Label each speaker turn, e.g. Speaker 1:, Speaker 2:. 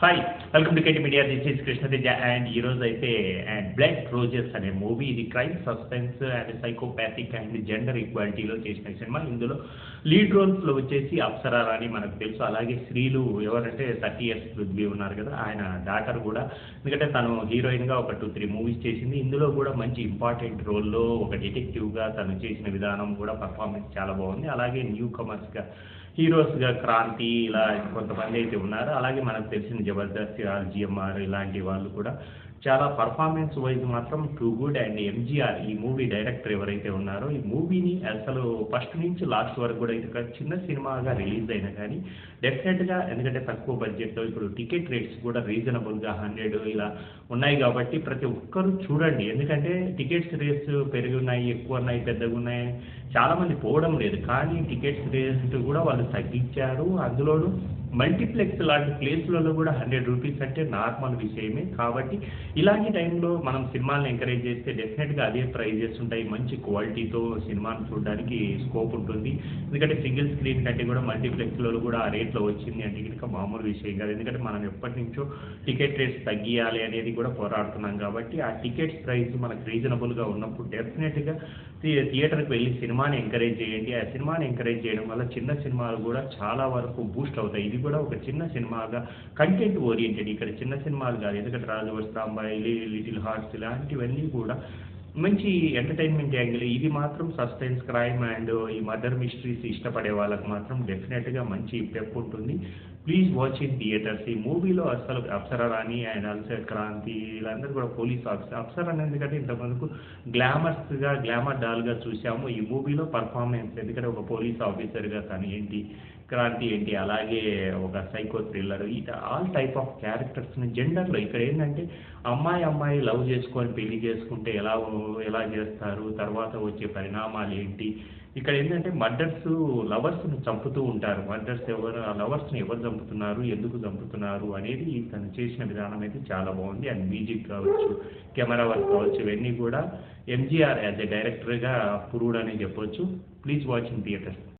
Speaker 1: Hi welcome to KT media this is Krishnateja and ఈ రోజు అయితే అండ్ బ్లడ్ రోజెస్ అనే మూవీ ఇది crime suspense and psychopathic and gender ఈక్వాలిటీలో చేసిన సినిమా ఇందులో లీడ్ రోల్స్లో వచ్చేసి అప్సరా రాణి మనకు తెలుసు. అలాగే స్త్రీలు ఎవరంటే థర్టీ ఇయర్స్ పృథ్వీ ఉన్నారు కదా ఆయన డాటర్ కూడా. ఎందుకంటే తను హీరోయిన్గా ఒక టూ త్రీ మూవీస్ చేసింది. ఇందులో కూడా మంచి ఇంపార్టెంట్ రోల్లో ఒక డిటెక్టివ్గా తను చేసిన విధానం కూడా పర్ఫార్మెన్స్ చాలా బాగుంది. అలాగే న్యూ కమర్స్గా హీరోస్గా క్రాంతి ఇలా కొంతమంది అయితే ఉన్నారు. అలాగే మనకు తెలిసిన జబర్దస్త్ ఆర్జిఎంఆర్ ఇలాంటి వాళ్ళు కూడా. చాలా పర్ఫార్మెన్స్ వైజ్ మాత్రం టూ గుడ్ అండ్ ఎంజీఆర్ ఈ మూవీ డైరెక్టర్ ఎవరైతే ఉన్నారో ఈ మూవీని అసలు ఫస్ట్ నుంచి లాస్ట్ వరకు కూడా ఇది చిన్న సినిమాగా రిలీజ్ అయినా కానీ డెఫినెట్గా ఎందుకంటే తక్కువ బడ్జెట్లో ఇప్పుడు టికెట్ రేట్స్ కూడా రీజనబుల్గా హండ్రెడ్ ఇలా ఉన్నాయి కాబట్టి ప్రతి ఒక్కరూ చూడండి. ఎందుకంటే టికెట్స్ రేట్స్ పెరిగి ఉన్నాయి ఎక్కువ ఉన్నాయి పెద్దగా ఉన్నాయి చాలామంది పోవడం లేదు. కానీ టికెట్స్ రేట్ కూడా వాళ్ళు తగ్గించారు. అందులోనూ మల్టీప్లెక్స్ లాంటి ప్లేస్లలో కూడా హండ్రెడ్ రూపీస్ అంటే నార్మల్ విషయమే. కాబట్టి ఇలాంటి టైంలో మనం సినిమాలను ఎంకరేజ్ చేస్తే డెఫినెట్గా అదే ప్రైజెస్ ఉంటాయి. మంచి క్వాలిటీతో సినిమాను చూడడానికి స్కోప్ ఉంటుంది. ఎందుకంటే సింగిల్ స్క్రీన్ కంటే కూడా మల్టీప్లెక్స్లలో కూడా ఆ రేట్లో వచ్చింది అంటే కనుక మామూలు విషయం కాదు. ఎందుకంటే మనం ఎప్పటి నుంచో టికెట్ రేట్స్ తగ్గియాలి అనేది కూడా పోరాడుతున్నాం కాబట్టి ఆ టికెట్స్ ప్రైస్ మనకు రీజనబుల్గా ఉన్నప్పుడు డెఫినెట్గా థియేటర్కి వెళ్ళి సినిమాని ఎంకరేజ్ చేయండి. ఆ సినిమాని ఎంకరేజ్ చేయడం వల్ల చిన్న సినిమాలు కూడా చాలా వరకు బూస్ట్ అవుతాయి. ఇది కూడా ఒక చిన్న సినిమాగా కంటెంట్ ఓరియంటెడ్. ఇక్కడ చిన్న సినిమాలు కాదు. ఎందుకంటే రాజు వస్తాంబాయి లిటిల్ హార్ట్స్ ఇలాంటివన్నీ కూడా మంచి ఎంటర్టైన్మెంట్ యాంగిల్ ఇది మాత్రం సస్పెన్స్ క్రైమ్ అండ్ ఈ మర్డర్ మిస్టరీస్ ఇష్టపడే వాళ్ళకి మాత్రం డెఫినెట్గా మంచి పెప్ ఉంటుంది. ప్లీజ్ వాచ్ ఇన్ థియేటర్స్ ఈ మూవీలో అసలు అప్సరా రాణి అండ్ అల్సర్ క్రాంతి వీళ్ళందరూ కూడా పోలీస్ ఆఫీసర్ అప్సరా రాణి ఎందుకంటే ఇంతమందికి గ్లామర్స్గా గ్లామర్ డాల్గా చూసాము. ఈ మూవీలో పర్ఫార్మెన్స్ ఎందుకంటే ఒక పోలీస్ ఆఫీసర్గా తను ఏంటి క్రాంతి ఏంటి? అలాగే ఒక psycho thriller it all type of క్యారెక్టర్స్ని జెండర్లో ఇక్కడ ఏంటంటే అమ్మాయి అమ్మాయి లవ్ చేసుకొని పెళ్ళి చేసుకుంటే ఎలా ఎలా చేస్తారు? తర్వాత వచ్చే పరిణామాలు ఏంటి? ఇక్కడ ఏంటంటే మర్డర్స్ లవర్స్ని చంపుతూ ఉంటారు. మర్డర్స్ ఎవరు ఆ లవర్స్ని ఎవరు చంపుతున్నారు? ఎందుకు చంపుతున్నారు? అనేది తను చేసిన విధానం అయితే చాలా బాగుంది. అండ్ మ్యూజిక్ కావచ్చు కెమెరా వర్క్ కావచ్చు ఇవన్నీ కూడా ఎంజీఆర్ యాజ్ ఎ డైరెక్టర్గా పురుడు అని చెప్పొచ్చు. Please watch in theatre